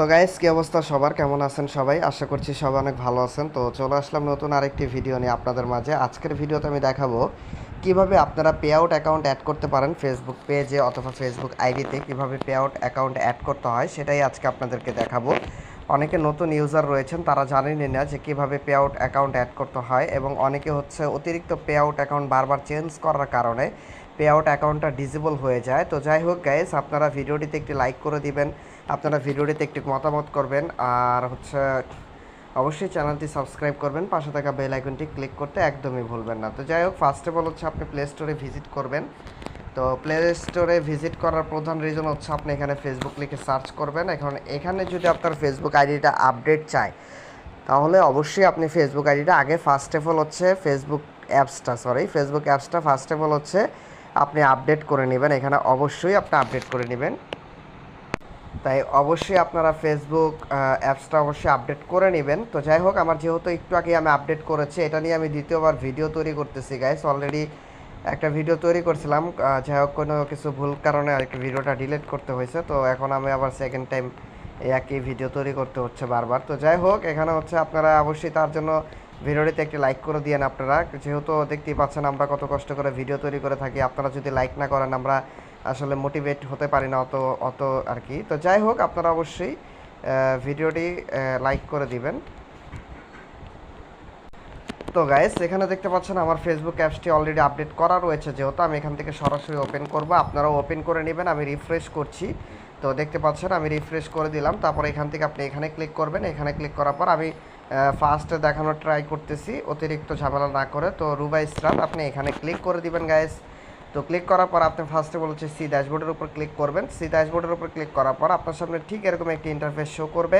তো গাইস কি অবস্থা? সবার কেমন আছেন সবাই? আশা করছি সবাই অনেক ভালো আছেন। তো চলে আসলাম নতুন আরেকটি ভিডিও নিয়ে আপনাদের মাঝে। আজকের ভিডিওতে আমি দেখাবো কীভাবে আপনারা পে আউট অ্যাকাউন্ট অ্যাড করতে পারেন ফেসবুক পেজে অথবা ফেসবুক আইডিতে কীভাবে পে আউট অ্যাকাউন্ট অ্যাড করতে হয় সেটাই আজকে আপনাদেরকে দেখাবো। অনেকে নতুন ইউজার রয়েছেন, তারা জানেনই না যে কীভাবে পে আউট অ্যাকাউন্ট অ্যাড করতে হয় এবং অনেকে হচ্ছে অতিরিক্ত পে আউট অ্যাকাউন্ট বারবার চেঞ্জ করার কারণে পে আউট অ্যাকাউন্টটা ডিজেবল হয়ে যায়। তো যাই হোক গাইস আপনারা ভিডিওটিতে একটি লাইক করে দিবেন। আপনারা ভিডিওটিতে একটু মতামত করবেন আর হচ্ছে অবশ্যই চ্যানেলটি সাবস্ক্রাইব করবেন, পাশে থাকা বেল আইকনটি ক্লিক করতে একদমই ভুলবেন না। তো যাই হোক ফার্স্ট অল হচ্ছে আপনি প্লে স্টোরে ভিজিট করবেন। তো প্লে স্টোরে ভিজিট করার প্রধান রিজন হচ্ছে আপনি এখানে ফেসবুক লিখে সার্চ করবেন। এখন এখানে যদি আপনার ফেসবুক আইডিটা আপডেট চায়, তাহলে অবশ্যই আপনি ফেসবুক আইডিটা আগে ফার্স্ট অফ অল হচ্ছে ফেসবুক অ্যাপসটা সরি ফেসবুক অ্যাপসটা ফার্স্ট অফ অল হচ্ছে আপনি আপডেট করে নেবেন। এখানে অবশ্যই আপনি আপডেট করে নেবেন। তাই অবশ্যই আপনারা ফেসবুক অ্যাপসটা অবশ্যই আপডেট করে নেবেন। তো যাই হোক, আমার যেহেতু একটু আগে আমি আপডেট করেছি, এটা নিয়ে আমি দ্বিতীয়বার ভিডিও তৈরি করতেছি গাইস অলরেডি একটা ভিডিও তৈরি করছিলাম যাই হোক, কোনো কিছু ভুল কারণে আর কি ভিডিওটা ডিলিট করতে হয়েছে। তো এখন আমি আবার সেকেন্ড টাইম একই ভিডিও তৈরি করতে হচ্ছে বারবার। তো যাই হোক, এখানে হচ্ছে আপনারা অবশ্যই তার জন্য ভিডিওটিতে একটি লাইক করে দিয়েন আপনারা। যেহেতু দেখতেই পাচ্ছেন আমরা কত কষ্ট করে ভিডিও তৈরি করে থাকি, আপনারা যদি লাইক না করেন, আমরা আসলে মোটিভেট হতে পারি না অত অত আর কি তো যাই হোক, আপনারা অবশ্যই ভিডিওটি লাইক করে দিবেন। তো গাইস এখানে দেখতে পাচ্ছেন আমার ফেসবুক অ্যাপসটি অলরেডি আপডেট করা রয়েছে। যেহেতু আমি এখান থেকে সরাসরি ওপেন করব, আপনারাও ওপেন করে নেবেন, আমি রিফ্রেশ করছি। তো দেখতে পাচ্ছেন, আমি রিফ্রেশ করে দিলাম। তারপর এখান থেকে আপনি এখানে ক্লিক করবেন। এখানে ক্লিক করার পর আমি ফার্স্টে দেখানোর ট্রাই করতেছি। অতিরিক্ত ঝামেলা না করে। তো রুবাই স্টার আপনি এখানে ক্লিক করে দিবেন গাইস তো ক্লিক করার পর আপনি ফার্স্টে বলছে সি ড্যাশবোর্ডের উপর ক্লিক করবেন। সি ড্যাশবোর্ডের উপর ক্লিক করার পর আপনার সামনে ঠিক এরকম একটি ইন্টারফেস শো করবে।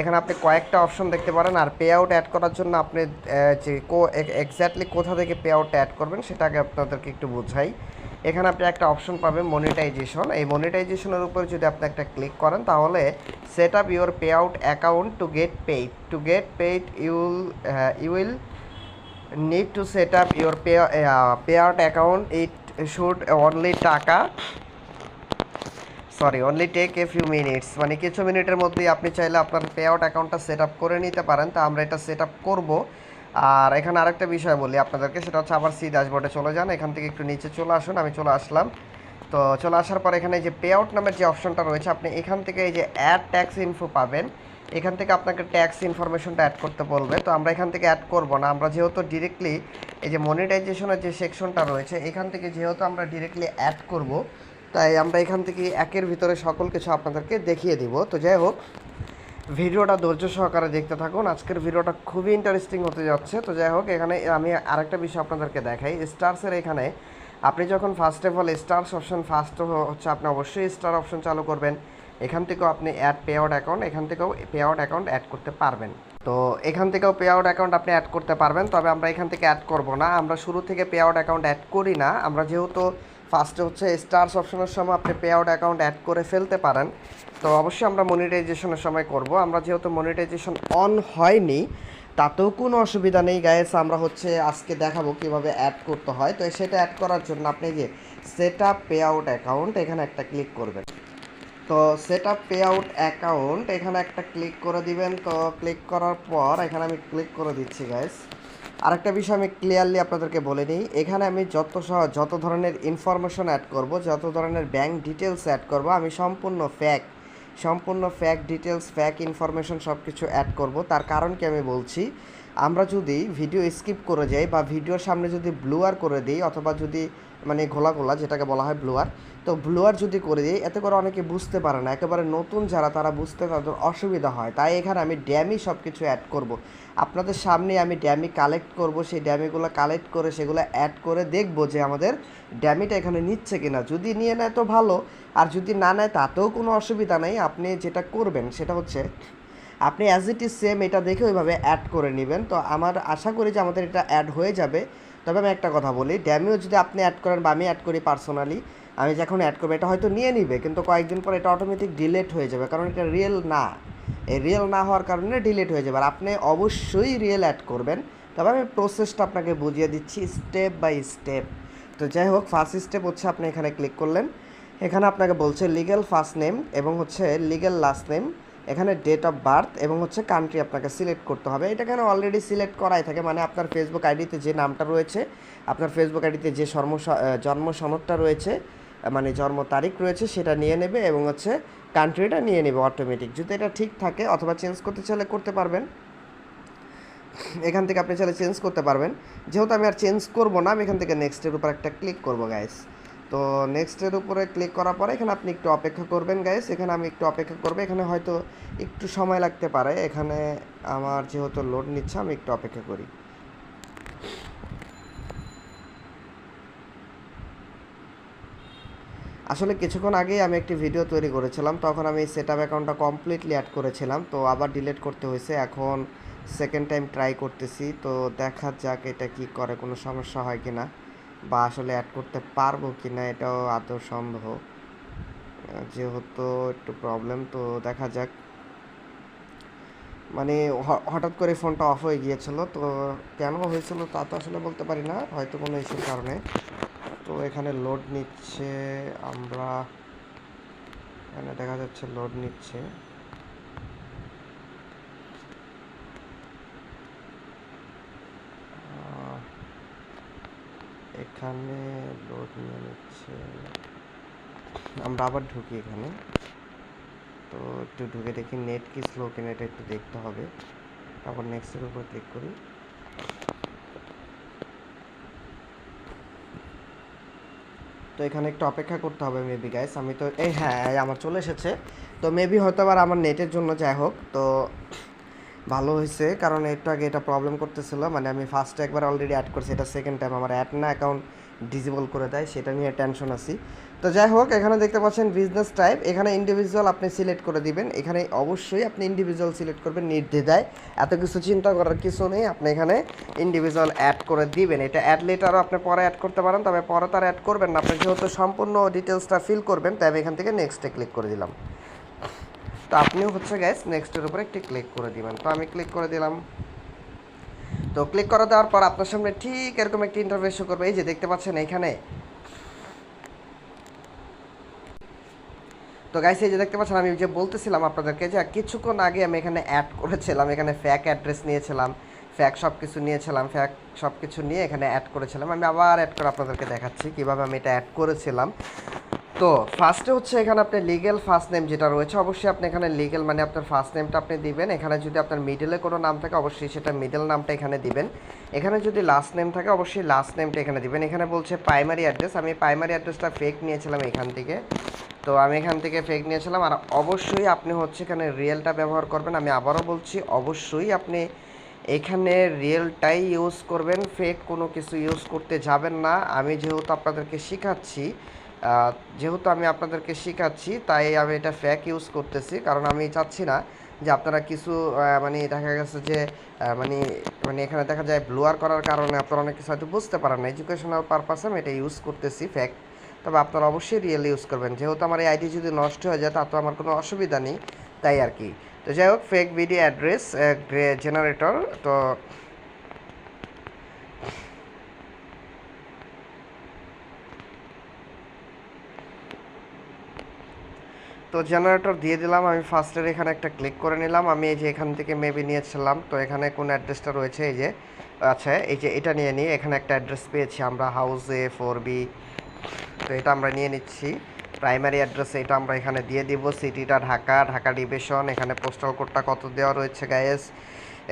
এখানে আপনি কয়েকটা অপশন দেখতে পারেন আর পে আউট অ্যাড করার জন্য আপনি যে কো এক্স্যাক্টলি কোথা থেকে পে আউটটা অ্যাড করবেন সেটা আগে আপনাদেরকে একটু বোঝাই। এখানে আপনি একটা অপশন পাবেন মনিটাইজেশন এই মনিটাইজেশনের উপর যদি আপনি একটা ক্লিক করেন তাহলে set up your pay out account to get paid to get paid you'll you will need to set up your pay, uh, payout account should only টাকা। Sorry only take a few minutes মানে কিছু মিনিটের মধ্যেই আপনি চাইলে আপনার pay out অ্যাকাউন্টটা set up করে নিতে পারেন। তো আমরা এটা সেট আপ করব। আর এখানে আরেকটা বিষয় বলি আপনাদেরকে, সেটা হচ্ছে আবার সি ড্যাশবোর্ডে চলে যান। এখান থেকে একটু নিচে চলে আসুন, আমি চলে আসলাম। তো চলে আসার পর এখানে যে পে আউট নামের যে অপশনটা রয়েছে, আপনি এখান থেকে এই যে অ্যাড ট্যাক্স ইনফো পাবেন। এখান থেকে আপনাকে ট্যাক্স ইনফরমেশনটা অ্যাড করতে বলবে। তো আমরা এখান থেকে অ্যাড করব না। আমরা যেহেতু ডিরেক্টলি এই যে মনিটাইজেশনের যে সেকশনটা রয়েছে, এখান থেকে যেহেতু আমরা ডিরেক্টলি অ্যাড করব, তাই আমরা এখান থেকে একের ভিতরে সকল কিছু আপনাদেরকে দেখিয়ে দিব। তো যাই হোক, ভিডিওটা ধৈর্য সহকারে দেখতে থাকুন। আজকের ভিডিওটা খুবই ইন্টারেস্টিং হতে যাচ্ছে। তো যাই হোক, এখানে আমি আরেকটা বিষয় আপনাদেরকে দেখাই। স্টার্সের এখানে আপনি যখন first of all stars option first হচ্ছে আপনি অবশ্যই স্টার অপশন চালু করবেন। এখান থেকেও আপনি অ্যাড পে আউট অ্যাকাউন্ট এখান থেকেও পে আউট অ্যাকাউন্ট অ্যাড করতে পারবেন। তো এখান থেকেও পে আউট অ্যাকাউন্ট আপনি অ্যাড করতে পারবেন, তবে আমরা এখান থেকে অ্যাড করব না। আমরা শুরু থেকে পে আউট অ্যাকাউন্ট অ্যাড করি না। আমরা যেহেতু ফার্স্টে হচ্ছে স্টার্স অপশনের সময় আপনি পে আউট অ্যাকাউন্ট অ্যাড করে ফেলতে পারেন, তো অবশ্যই আমরা মনিটাইজেশনের সময় করব। আমরা যেহেতু মনিটাইজেশন অন হয়নি, তাতেও কোনো অসুবিধা নেই গায়েস আমরা হচ্ছে আজকে দেখাবো কীভাবে অ্যাড করতে হয়। তো সেটা অ্যাড করার জন্য আপনি যে set up pay out account এখানে একটা ক্লিক করবেন। তো set up pay out account এখানে একটা ক্লিক করে দিবেন। তো ক্লিক করার পর এখানে আমি ক্লিক করে দিচ্ছি গাইস আরেকটা বিষয় আমি ক্লিয়ারলি আপনাদেরকে বলে নিই। এখানে আমি যত সহ, যত ধরনের ইনফরমেশন অ্যাড করব, যত ধরনের ব্যাংক ডিটেলস অ্যাড করব, আমি সম্পূর্ণ ফ্যাক সম্পূর্ণ ফ্যাক ডিটেলস ফ্যাক ইনফরমেশন সব কিছু অ্যাড করব। তার কারণ কি আমি বলছি, আমরা যদি ভিডিও স্কিপ করে যাই বা ভিডিওর সামনে যদি ব্লুয়ার করে দিই, অথবা যদি মানে ঘোলা ঘোলা যেটাকে বলা হয় ব্লুয়ার। তো ব্লুয়ার যদি করে দিই, এতে করে অনেকে বুঝতে পারে না। একেবারে নতুন যারা, তারা বুঝতে তাদের অসুবিধা হয়। তাই এখানে আমি ড্যামি সব কিছু অ্যাড করব। আপনাদের সামনে আমি ড্যামি কালেক্ট করব। সেই ড্যামিগুলো কালেক্ট করে, সেগুলো অ্যাড করে দেখব যে আমাদের ড্যামিটা এখানে নিচ্ছে কিনা। যদি নিয়ে নেয় তো ভালো। আর যদি না নেয়, তাতেও কোনো অসুবিধা নেই। আপনি যেটা করবেন, সেটা হচ্ছে আপনি অ্যাজ ইট ইজ সেম এটা দেখে ওইভাবে অ্যাড করে নেবেন। তো আমার আশা করি যে আমাদের এটা অ্যাড হয়ে যাবে। তবে আমি একটা কথা বলি ড্যামিও যদি আপনি অ্যাড করেন বা আমি অ্যাড করি পার্সোনালি আমি যখন অ্যাড করব এটা হয়তো নিয়ে নিবে, কিন্তু কয়েকদিন পর এটা অটোমেটিক ডিলেট হয়ে যাবে, কারণ এটা রিয়েল না। এই রিয়েল না হওয়ার কারণে ডিলেট হয়ে যাবে। আর আপনি অবশ্যই রিয়েল অ্যাড করবেন। তবে আমি প্রসেসটা আপনাকে বুঝিয়ে দিচ্ছি স্টেপ বাই স্টেপ তো যাই হোক ফার্স্ট স্টেপ হচ্ছে আপনি এখানে ক্লিক করলেন। এখানে আপনাকে বলছে লিগ্যাল ফার্স্ট নেম এবং হচ্ছে লিগ্যাল লাস্ট নেম এখানে ডেট অফ বার্থ এবং হচ্ছে কান্ট্রি আপনাকে সিলেক্ট করতে হবে। এটা এখানে অলরেডি সিলেক্ট করাই থাকে? মানে আপনার ফেসবুক আইডিতে যে নামটা রয়েছে, আপনার ফেসবুক আইডিতে যে জন্ম জন্ম সনদটা রয়েছে মানে জন্ম তারিখ রয়েছে, সেটা নিয়ে নেবে এবং হচ্ছে কান্ট্রিটা নিয়ে নেবে অটোমেটিক যদি এটা ঠিক থাকে অথবা চেঞ্জ করতে চাইলে করতে পারবেন। এখান থেকে আপনি চাইলে চেঞ্জ করতে পারবেন। যেহেতু আমি আর চেঞ্জ করব না, আমি এখান থেকে নেক্সটের উপর একটা ক্লিক করব গাইস তো নেক্সটের উপরে ক্লিক করার পরে এখানে আপনি একটু অপেক্ষা করবেন গাইস এখানে আমি একটু অপেক্ষা করব। এখানে হয়তো একটু সময় লাগতে পারে। এখানে আমার যেহেতু লোড নিচ্ছে, আমি একটু অপেক্ষা করি। আসলে কিছুক্ষণ আগেই আমি একটি ভিডিও তৈরি করেছিলাম। তখন আমি সেট আপ অ্যাকাউন্টটা কমপ্লিটলি অ্যাড করেছিলাম। তো আবার ডিলিট করতে হয়েছে। এখন সেকেন্ড টাইম ট্রাই করতেছি। তো দেখা যাক এটা কি করে, কোনো সমস্যা হয় কি না বা আসলে অ্যাড করতে পারব কি না এটাও আদৌ সম্ভব। যেহেতু একটু প্রবলেম তো দেখা যাক। মানে হঠাৎ করে ফোনটা অফ হয়ে গিয়েছিল, তো কেন হয়েছিল তা তো আসলে বলতে পারি না, হয়তো কোনো ইস্যুর কারণে। তো এখানে লোড নিচ্ছে, আমরা, এখানে দেখা যাচ্ছে লোড নিচ্ছে। এখানে লোড নিয়ে নিচ্ছে। আমরা আবার ঢুকি এখানে। তো একটু ঢুকে দেখি নেট কি স্লো কিনা এটা একটু দেখতে হবে। তারপর নেক্সটের উপর ক্লিক করি। তো এখানে একটু অপেক্ষা করতে হবে মেবি গাইস আমি তো এই হ্যাঁ আমার চলে এসেছে। তো মেবি হয়তো আবার আমার নেটের জন্য যাই হোক। তো ভালো হয়েছে, কারণ একটু আগে এটা প্রবলেম করতেছিল মানে আমি ফার্স্টে একবার অলরেডি অ্যাড করছি, এটা সেকেন্ড টাইম আমার অ্যাড না অ্যাকাউন্ট ডিসেবল করে দেয়, সেটা নিয়ে টেনশন আছি। তো যাই হোক, এখানে দেখতে পাচ্ছেন বিজনেস টাইপ এখানে ইন্ডিভিজুয়াল আপনি সিলেক্ট করে দিবেন, এখানে অবশ্যই আপনি ইন্ডিভিজুয়াল সিলেক্ট করবেন, নির্দ্বিধায়, এত কিছু চিন্তা করার কিছু নেই, আপনি এখানে ইন্ডিভিজুয়াল অ্যাড করে দিবেন। এটা অ্যাড লেটারও আপনি পরে অ্যাড করতে পারেন, তবে পরে তার অ্যাড করবেন না, আপনি যেহেতু সম্পূর্ণ ডিটেলসটা ফিল করবেন, তাই আমি এখান থেকে নেক্সটে ক্লিক করে দিলাম। তো আপনিও হচ্ছে গ্যাস নেক্সটের উপরে একটি ক্লিক করে দিবেন। তো আমি ক্লিক করে দিলাম। তো ক্লিক করে দেওয়ার পর আপনার সামনে ঠিক এরকম একটি ইন্টারফেস শো করবে। এই যে দেখতে পাচ্ছেন এখানে তো গাইস এই যে দেখতে পাচ্ছেন, আমি যে বলতেছিলাম আপনাদেরকে যে কিছুক্ষণ আগে আমি এখানে অ্যাড করেছিলাম, এখানে ফ্যাক অ্যাড্রেস নিয়েছিলাম ফ্যাক সব কিছু নিয়েছিলাম ফ্যাক সব কিছু নিয়ে এখানে অ্যাড করেছিলাম। আমি আবার অ্যাড করে আপনাদেরকে দেখাচ্ছি কীভাবে আমি এটা অ্যাড করেছিলাম। তো ফার্স্টে হচ্ছে এখানে আপনি লিগেল ফার্স্ট নেম যেটা রয়েছে, অবশ্যই আপনি এখানে লিগেল মানে আপনার ফার্স্ট নেমটা আপনি দিবেন। এখানে যদি আপনার মিডলে কোনো নাম থাকে, অবশ্যই সেটা মিডল নামটা এখানে দিবেন। এখানে যদি লাস্ট নেম থাকে, অবশ্যই লাস্ট নেমটা এখানে দিবেন। এখানে বলছে প্রাইমারি অ্যাড্রেস আমি প্রাইমারি অ্যাড্রেসটা ফেক নিয়েছিলাম এখান থেকে। তো আমি এখান থেকে ফেক নিয়েছিলাম। আর অবশ্যই আপনি হচ্ছে এখানে রিয়েলটা ব্যবহার করবেন। আমি আবারও বলছি, অবশ্যই আপনি এখানে রিয়েলটাই ইউজ করবেন। ফেক কোনো কিছু ইউজ করতে যাবেন না। আমি যেহেতু আপনাদেরকে শেখাচ্ছি যেহেতু আমি আপনাদেরকে শেখাচ্ছি, তাই আমি এটা ফ্যাক ইউজ করতেছি। কারণ আমি চাচ্ছি না যে আপনারা কিছু মানে দেখা গেছে যে মানে মানে এখানে দেখা যায় ব্লুয়ার করার কারণে আপনারা অনেক কিছু হয়তো বুঝতে পারেন না। এডুকেশনাল পারপাসে আমি এটা ইউজ করতেছি ফ্যাক তবে আপনারা অবশ্যই রিয়েল ইউজ করবেন। যেহেতু আমার এই আইডি যদি নষ্ট হয়ে যায়, তা তো আমার কোনো অসুবিধা নেই, তাই আর কি। তো যাই হোক ফেক ভিডিও অ্যাড্রেস জেনারেটর তো তো জেনারেটর দিয়ে দিলাম, আমি ফার্স্টের এখানে একটা ক্লিক করে নিলাম, আমি এই যে এখান থেকে মেবি নিয়েছিলাম, তো এখানে কোন অ্যাড্রেসটা রয়েছে, এই যে আচ্ছা এই যে এটা নিয়ে নিয়ে এখানে একটা অ্যাড্রেস পেয়েছি আমরা হাউস এ ফোর বি তো এটা আমরা নিয়ে নিচ্ছি। প্রাইমারি অ্যাড্রেস এটা আমরা এখানে দিয়ে দিব সিটিটা ঢাকা ঢাকা ডিভিশন এখানে পোস্টাল কোডটা কত দেওয়া রয়েছে গায়েস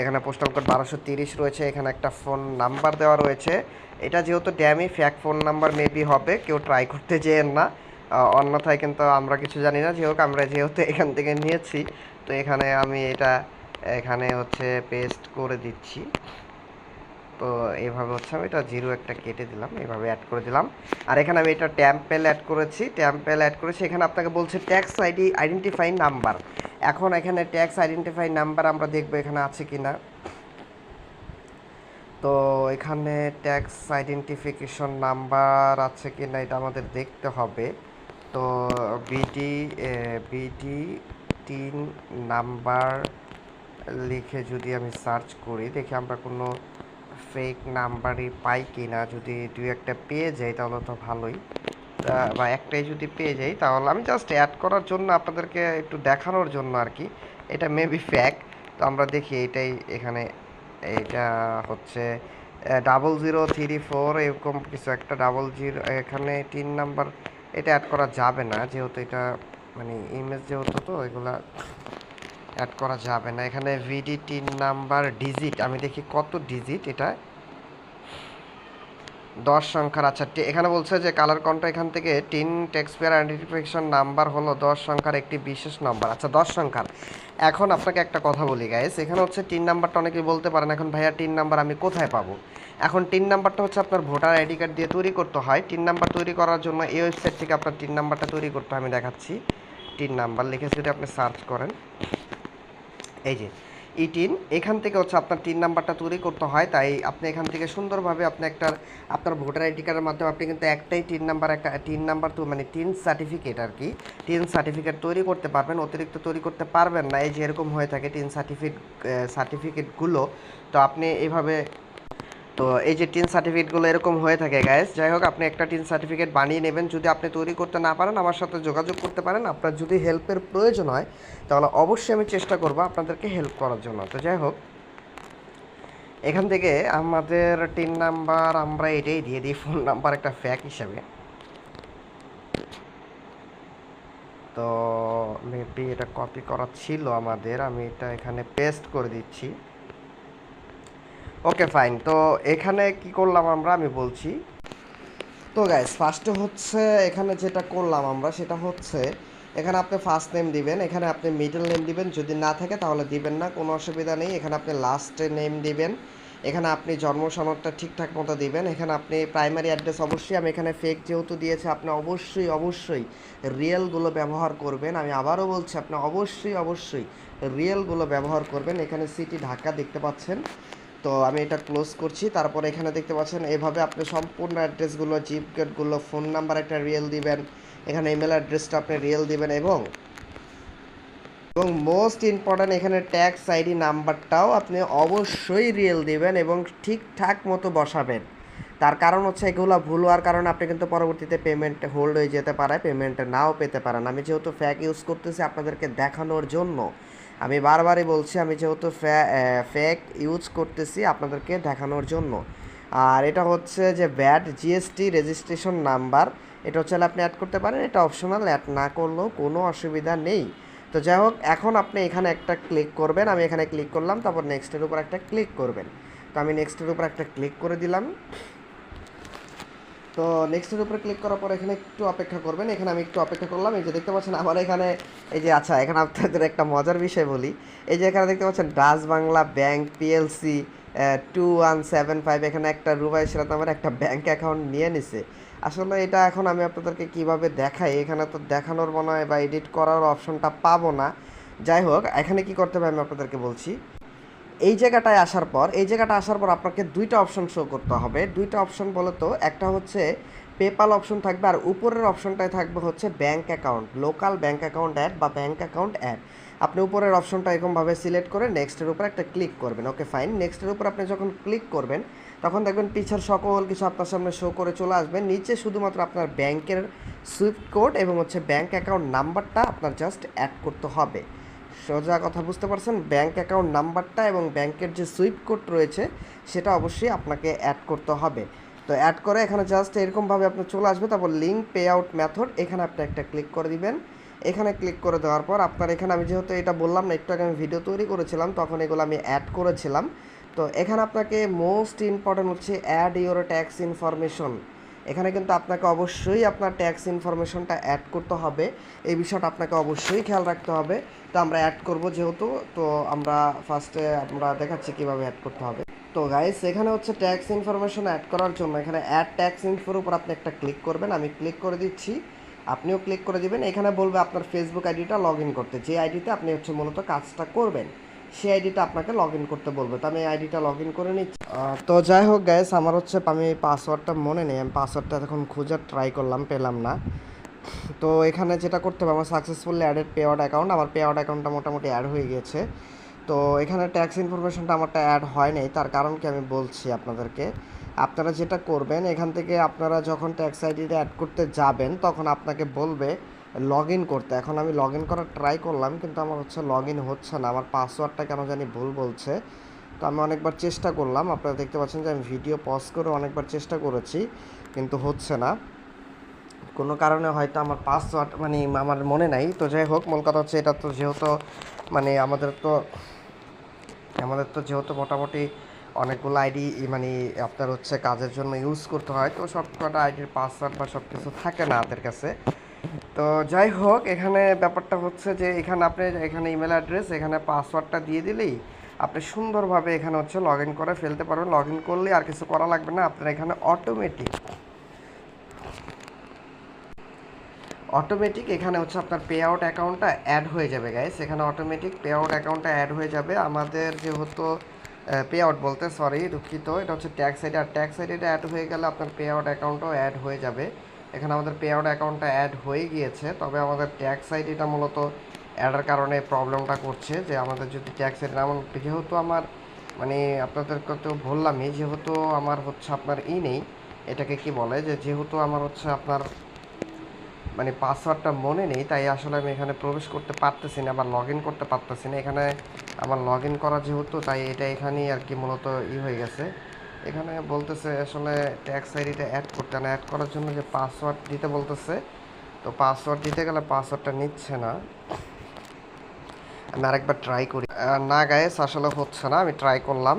এখানে পোস্টাল কোড বারোশো তিরিশ রয়েছে, এখানে একটা ফোন নাম্বার দেওয়া রয়েছে। এটা যেহেতু dummy fake phone number maybe হবে, কেউ ট্রাই করতে যেয়েন না। অন্যথায় কিন্তু আমরা কিছু জানি না। যেহেতু আমরা যেহেতু এখান থেকে নিয়েছি, তো এখানে আমি এটা এখানে হচ্ছে পেস্ট করে দিচ্ছি। তো এইভাবে হচ্ছে আমি এটা জিরো একটা কেটে দিলাম এইভাবে অ্যাড করে দিলাম। আর এখানে আমি এটা ট্যাম্পেল অ্যাড করেছি ট্যাম্পেল অ্যাড করেছি। এখানে আপনাকে বলছে ট্যাক্স আইডি আইডেন্টিফাই নাম্বার এখন এখানে ট্যাক্স আইডেন্টিফাই নাম্বার আমরা দেখব এখানে আছে কি না তো এখানে ট্যাক্স আইডেন্টিফিকেশন নাম্বার আছে কি না এটা আমাদের দেখতে হবে। তো বিডি বিডি তিন নাম্বার লিখে যদি আমি সার্চ করি, দেখি আমরা কোনো ফেক নাম্বারই পাই কি না যদি দুই একটা পেয়ে যাই তাহলে তো ভালোই। বা একটাই যদি পেয়ে যাই তাহলে আমি জাস্ট অ্যাড করার জন্য আপনাদেরকে একটু দেখানোর জন্য আর কি। এটা মেবি ফ্যাক তো আমরা দেখি এটাই এখানে, এটা হচ্ছে ডাবল জিরো থ্রি ফোর এরকম কিছু একটা ডাবল জিরো এখানে তিন নাম্বার এটা অ্যাড করা যাবে না, যেহেতু এটা মানে ইমেজ যেহেতু তো, এগুলা অ্যাড করা যাবে না। এখানে ভিডি তিন নাম্বার ডিজিট আমি দেখি কত ডিজিট এটা। দশ সংখ্যার আচ্ছা এখানে বলছে যে কালার কন্ট এখান থেকে টিন টেক্সপিয়ার আইডেন্টিফিকেশন নাম্বার হলো দশ সংখ্যার একটি বিশেষ নাম্বার আচ্ছা দশ সংখ্যার। এখন আপনাকে একটা কথা বলি গাইস এখানে হচ্ছে টিন নাম্বারটা অনেকেই বলতে পারেন, এখন ভাইয়া টিন নাম্বার আমি কোথায় পাবো? এখন তিন নাম্বারটা হচ্ছে আপনার ভোটার আইডি কার্ড দিয়ে তৈরি করতে হয়। তিন নাম্বার তৈরি করার জন্য এই ওয়েবসাইট থেকে আপনার তিন নাম্বারটা তৈরি করতে আমি দেখাচ্ছি। তিন নাম্বার লিখে যদি আপনি সার্চ করেন, এই যে ই টিন এখান থেকে হচ্ছে আপনার তিন নাম্বারটা তৈরি করতে হয়। তাই আপনি এখান থেকে সুন্দরভাবে আপনি একটা, আপনার ভোটার আইডি কার্ডের মাধ্যমে আপনি কিন্তু একটাই তিন নাম্বার, একটা তিন নাম্বার তো মানে তিন সার্টিফিকেট আর কি, তিন সার্টিফিকেট তৈরি করতে পারবেন, অতিরিক্ত তৈরি করতে পারবেন না। এই যে এরকম হয়ে থাকে তিন সার্টিফিকেট সার্টিফিকেটগুলো তো আপনি এইভাবে তো এই যে টিন সার্টিফিকেটগুলো এরকম হয়ে থাকে গাইস যাই হোক, আপনি একটা টিন সার্টিফিকেট বানিয়ে নেবেন, যদি আপনি তৈরি করতে না পারেন, আমার সাথে যোগাযোগ করতে পারেন, আপনার যদি হেল্পের প্রয়োজন হয়, তাহলে অবশ্যই আমি চেষ্টা করব আপনাদেরকে হেল্প করার জন্য। তো যাই হোক, এখান থেকে আমাদের টিন নাম্বার আমরা এটাই দিয়ে দিই, ফোন নাম্বার একটা ফ্যাক হিসাবে। তো মেবি এটা কপি করা ছিল আমাদের, আমি এটা এখানে পেস্ট করে দিচ্ছি। ওকে ফাইন তো এখানে কি করলাম আমরা? আমি বলছি। তো গাইস ফার্স্টে হচ্ছে এখানে যেটা করলাম আমরা, সেটা হচ্ছে এখানে আপনি ফার্স্ট নেম দিবেন, এখানে আপনি মিডল নেম দিবেন। যদি না থাকে তাহলে দিবেন না, কোনো অসুবিধা নেই। এখানে আপনি লাস্টে নেম দিবেন। এখানে আপনি জন্ম সনদটা ঠিকঠাক মতো দিবেন। এখানে আপনি প্রাইমারি অ্যাড্রেস অবশ্যই, আমি এখানে ফেক যেহেতু দিয়েছে, আপনি অবশ্যই অবশ্যই রিয়েলগুলো ব্যবহার করবেন। আমি আবারও বলছি, আপনি অবশ্যই অবশ্যই রিয়েলগুলো ব্যবহার করবেন। এখানে সিটি ঢাকা দেখতে পাচ্ছেন। তো আমি এটা ক্লোজ করছি। তারপর এখানে দেখতে পাচ্ছেন, এভাবে আপনি সম্পূর্ণ অ্যাড্রেসগুলো জিপ গেটগুলো ফোন নাম্বার একটা রিয়েল দিবেন। এখানে ইমেল অ্যাড্রেসটা আপনি রিয়েল দিবেন এবং এবং মোস্ট ইম্পর্ট্যান্ট এখানে ট্যাক্স আইডি নাম্বারটাও আপনি অবশ্যই রিয়েল দিবেন এবং ঠিকঠাক মতো বসাবেন। তার কারণ হচ্ছে এগুলো ভুল হওয়ার কারণে আপনি কিন্তু পরবর্তীতে পেমেন্ট হোল্ড হয়ে যেতে পারে পেমেন্ট নাও পেতে পারেন। আমি যেহেতু ফ্যাক ইউজ করতেছি আপনাদেরকে দেখানোর জন্য। আমি বারবারই বলছি, আমি যেহেতু ফেক ইউজ করতেছি আপনাদেরকে দেখানোর জন্য। আর এটা হচ্ছে যে ব্যাড জিএসটি রেজিস্ট্রেশন নাম্বার এটা হচ্ছে আপনি অ্যাড করতে পারেন, এটা অপশনাল অ্যাড না করলেও কোনো অসুবিধা নেই। তো যাই হোক, এখন আপনি এখানে একটা ক্লিক করবেন, আমি এখানে ক্লিক করলাম, তারপর নেক্সটের উপর একটা ক্লিক করবেন। তো আমি নেক্সটের উপর একটা ক্লিক করে দিলাম। তো নেক্সটের উপরে ক্লিক করার পর এখানে একটু অপেক্ষা করবেন। এখানে আমি একটু অপেক্ষা করলাম। এই যে দেখতে পাচ্ছেন, আমার এখানে এই যে আচ্ছা এখানে আপনাদের একটা মজার বিষয় বলি। এই যে এখানে দেখতে পাচ্ছেন Dutch Bangla bank PLC two one seven five এখানে একটা রুবাই সিরাত আমার একটা ব্যাংক অ্যাকাউন্ট নিয়ে নিছে। আসলে এটা এখন আমি আপনাদেরকে কীভাবে দেখাই, এখানে তো দেখানোর মনে হয় বা এডিট করার অপশনটা পাবো না। যাই হোক, এখানে কি করতে হবে আমি আপনাদেরকে বলছি। এই জায়গাটায় আসার পর, এই জায়গাটা আসার পর আপনাকে দুইটা অপশন শো করতে হবে। দুইটা অপশন বলে তো, একটা হচ্ছে পেপাল অপশন থাকবে আর উপরের অপশনটায় থাকবে হচ্ছে bank account local bank account add বা ব্যাঙ্ক অ্যাকাউন্ট অ্যাড আপনি উপরের অপশনটা এরকমভাবে সিলেক্ট করে নেক্সটের উপর একটা ক্লিক করবেন। ওকে ফাইন নেক্সটের উপর আপনি যখন ক্লিক করবেন, তখন দেখবেন পিছের সকল কিছু আপনার সামনে শো করে চলে আসবে। নিচে শুধুমাত্র আপনার ব্যাংকের সুইফট কোড এবং হচ্ছে ব্যাঙ্ক অ্যাকাউন্ট নাম্বারটা আপনার জাস্ট অ্যাড করতে হবে। সোজা কথা বুঝতে পারছেন? ব্যাংক অ্যাকাউন্ট নাম্বারটা এবং ব্যাংকের যে সুইপ কোড রয়েছে, সেটা অবশ্যই আপনাকে অ্যাড করতে হবে। তো অ্যাড করে এখানে জাস্ট এরকমভাবে আপনি চলে আসবে। তারপর লিঙ্ক পে আউট মেথড এখানে আপনি একটা ক্লিক করে দিবেন। এখানে ক্লিক করে দেওয়ার পর আপনার এখানে আমি যেহেতু এটা বললাম না, একটু আগে আমি ভিডিও তৈরি করেছিলাম, তখন এগুলো আমি অ্যাড করেছিলাম। তো এখানে আপনাকে মোস্ট ইম্পর্ট্যান্ট হচ্ছে অ্যাড ইউর ট্যাক্স ইনফরমেশন এখানে কিন্তু আপনাকে অবশ্যই আপনার ট্যাক্স ইনফরমেশনটা অ্যাড করতে হবে। এই বিষয়টা আপনাকে অবশ্যই খেয়াল রাখতে হবে। তো আমরা অ্যাড করব যেহেতু, তো আমরা ফার্স্টে আমরা দেখাচ্ছি কীভাবে অ্যাড করতে হবে। তো গাইস এখানে হচ্ছে ট্যাক্স ইনফরমেশন অ্যাড করার জন্য এখানে অ্যাড ট্যাক্স ইনফোর উপর আপনি একটা ক্লিক করবেন। আমি ক্লিক করে দিচ্ছি। আপনিও ক্লিক করে দিবেন। এখানে বলবে আপনার ফেসবুক আইডিটা লগ করতে। যে আইডিতে আপনি হচ্ছে মূলত কাজটা করবেন। সেই আইডিটা আপনাকে লগ ইন করতে বলবে। তো আমি আইডিটা লগ ইন করে নিচ্ছি। তো যাই হোক গ্যাস আমার হচ্ছে, আমি পাসওয়ার্ডটা মনে নেই, আমি পাসওয়ার্ডটা এখন খোঁজার ট্রাই করলাম, পেলাম না। তো এখানে যেটা করতে হবে, আমার successfully added pay out account আমার পে আউট অ্যাকাউন্টটা মোটামুটি অ্যাড হয়ে গিয়েছে তো এখানে ট্যাক্স ইনফরমেশনটা আমারটা অ্যাড হয় নাই, তার কারণ কি আমি বলছি আপনাদেরকে। আপনারা যেটা করবেন, এখান থেকে আপনারা যখন ট্যাক্স আইডিটা অ্যাড করতে যাবেন, তখন আপনাকে বলবে লগ ইন করতে। এখন আমি লগ ইন করার ট্রাই করলাম, কিন্তু আমার হচ্ছে লগ ইন হচ্ছে না। আমার পাসওয়ার্ডটা কেন জানি ভুল বলছে। তো আমি অনেকবার চেষ্টা করলাম। আপনারা দেখতে পাচ্ছেন যে আমি ভিডিও পজ করে অনেকবার চেষ্টা করেছি, কিন্তু হচ্ছে না। কোনো কারণে হয়তো আমার পাসওয়ার্ড মানে আমার মনে নাই। তো যাই হোক, মূল কথা হচ্ছে এটা তো যেহেতু মানে আমাদের তো আমাদের তো যেহেতু মোটামুটি অনেকগুলো আইডি মানে আপনার হচ্ছে কাজের জন্য ইউজ করতে হয়, তো সব কটা আইডির পাসওয়ার্ড বা সব কিছু থাকে না হাতের কাছে। তো যাই হোক, এখানে ব্যাপারটা হচ্ছে যে এখানে আপনি এখানে ইমেল অ্যাড্রেস এখানে পাসওয়ার্ডটা দিয়ে দিলেই আপনি সুন্দরভাবে এখানে হচ্ছে লগ ইন করে ফেলতে পারবেন। লগ ইন করলে আর কিছু করা লাগবে না, আপনার এখানে অটোমেটিক অটোমেটিক এখানে হচ্ছে আপনার পে আউট অ্যাকাউন্টটা অ্যাড হয়ে যাবে গাইস এখানে অটোমেটিক পে আউট অ্যাকাউন্টটা অ্যাড হয়ে যাবে। আমাদের যেহেতু পে আউট বলতে সরি দুঃখিত, এটা হচ্ছে ট্যাক্স আইডি আর ট্যাক্স আইডিটা অ্যাড হয়ে গেলে আপনার পে আউট অ্যাকাউন্টও অ্যাড হয়ে যাবে। এখানে আমাদের পে আউট অ্যাকাউন্টটা অ্যাড হয়ে গিয়েছে, তবে আমাদের ট্যাক্স আইডিটা মূলত অ্যাডের কারণে প্রবলেমটা করছে যে আমাদের যদি ট্যাক্স আইডি এমন যেহেতু আমার মানে আপনাদেরকে তো বললামই, যেহেতু আমার হচ্ছে আপনার ই নেই, এটাকে কি বলে যে যেহেতু আমার হচ্ছে আপনার মানে পাসওয়ার্ডটা মনে নেই, তাই আসলে আমি এখানে প্রবেশ করতে পারতেছি না বা লগ করতে পারতেছি না। এখানে আমার লগ করা যেহেতু, তাই এটা এখানেই আর কি মূলত ই হয়ে গেছে। এখানে বলতেছে আসলে ট্যাক্স আইডিটা অ্যাড করতে না অ্যাড করার জন্য যে পাসওয়ার্ড দিতে বলতেছে। তো পাসওয়ার্ড দিতে গেলে পাসওয়ার্ডটা নিচ্ছে না। আমি আরেকবার ট্রাই করি। না গায়েস আসলে হচ্ছে না, আমি ট্রাই করলাম।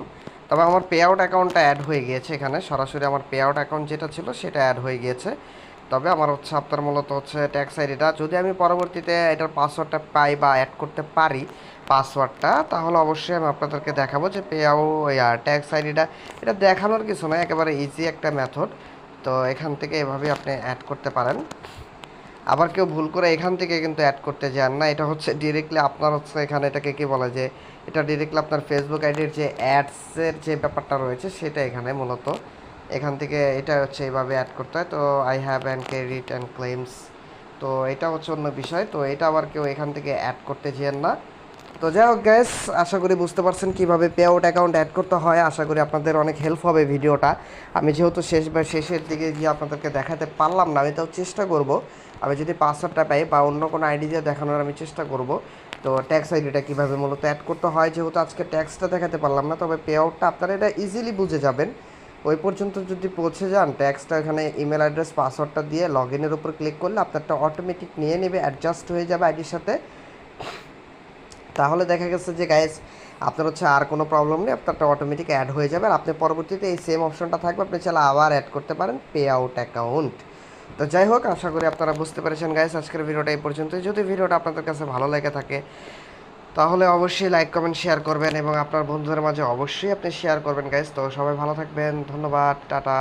তবে আমার পে আউট অ্যাকাউন্টটা অ্যাড হয়ে গিয়েছে এখানে। সরাসরি আমার পে আউট অ্যাকাউন্ট যেটা ছিল সেটা অ্যাড হয়ে গিয়েছে। তবে আমার হচ্ছে, আপনার মূলত হচ্ছে ট্যাক্স আইডিটা যদি আমি পরবর্তীতে এটার পাসওয়ার্ডটা পাই বা অ্যাড করতে পারি পাসওয়ার্ডটা, তাহলে অবশ্যই আমি আপনাদেরকে দেখাবো যে পে আউ ট্যাক্স আইডিটা, এটা দেখানোর কিছু নয় একেবারে ইজি একটা মেথড তো এখান থেকে এভাবে আপনি অ্যাড করতে পারেন। আবার কেউ ভুল করে এখান থেকে কিন্তু অ্যাড করতে যান না, এটা হচ্ছে ডিরেক্টলি আপনার হচ্ছে এখানে এটাকে কি বলে যে, এটা ডিরেক্টলি আপনার ফেসবুক আইডির যে অ্যাডসের যে ব্যাপারটা রয়েছে, সেটা এখানে মূলত। এখান থেকে এটা হচ্ছে এইভাবে অ্যাড করতে হয়। তো I have and credit and claims তো এটা হচ্ছে অন্য বিষয়। তো এটা আবার কেউ এখান থেকে অ্যাড করতে যেন না। তো যাই হোক গ্যাস আশা করি বুঝতে পারছেন কীভাবে পে আউট অ্যাকাউন্ট অ্যাড করতে হয়। আশা করি আপনাদের অনেক হেল্প হবে ভিডিওটা। আমি যেহেতু শেষ বা শেষের দিকে গিয়ে আপনাদেরকে দেখাতে পারলাম না, আমি তাও চেষ্টা করব। আমি যদি পাসওয়ার্ডটা পাই বা অন্য কোনো আইডি দিয়ে দেখানোর আমি চেষ্টা করব। তো ট্যাক্স আইডিটা কীভাবে মূলত অ্যাড করতে হয়, যেহেতু আজকে ট্যাক্সটা দেখাতে পারলাম না, তবে পে আউটটা আপনারা এটা ইজিলি বুঝে যাবেন। ওই পর্যন্ত যদি পৌঁছে যান ট্যাক্সটা এখানে ইমেল অ্যাড্রেস পাসওয়ার্ডটা দিয়ে লগ ইনের উপর ক্লিক করলে আপনারটা অটোমেটিক নিয়ে নেবে অ্যাডজাস্ট হয়ে যাবে আইডির সাথে। তাহলে দেখা গেছে যে গাইস আপনার হচ্ছে আর কোনো প্রবলেম নেই, আপনারটা অটোমেটিক অ্যাড হয়ে যাবে। আর আপনি পরবর্তীতে এই সেম অপশনটা থাকবে, আপনি চাইলে আবার অ্যাড করতে পারেন পে আউট অ্যাকাউন্ট তো যাই হোক, আশা করি আপনারা বুঝতে পেরেছেন গাইস আজকের ভিডিওটা এই পর্যন্তই। যদি ভিডিওটা আপনাদের কাছে ভালো লেগে থাকে, তাহলে অবশ্যই লাইক কমেন্ট শেয়ার করবেন এবং আপনার বন্ধুদের মাঝে অবশ্যই আপনি শেয়ার করবেন গাইস তো সবাই ভালো থাকবেন। ধন্যবাদ, টাটা।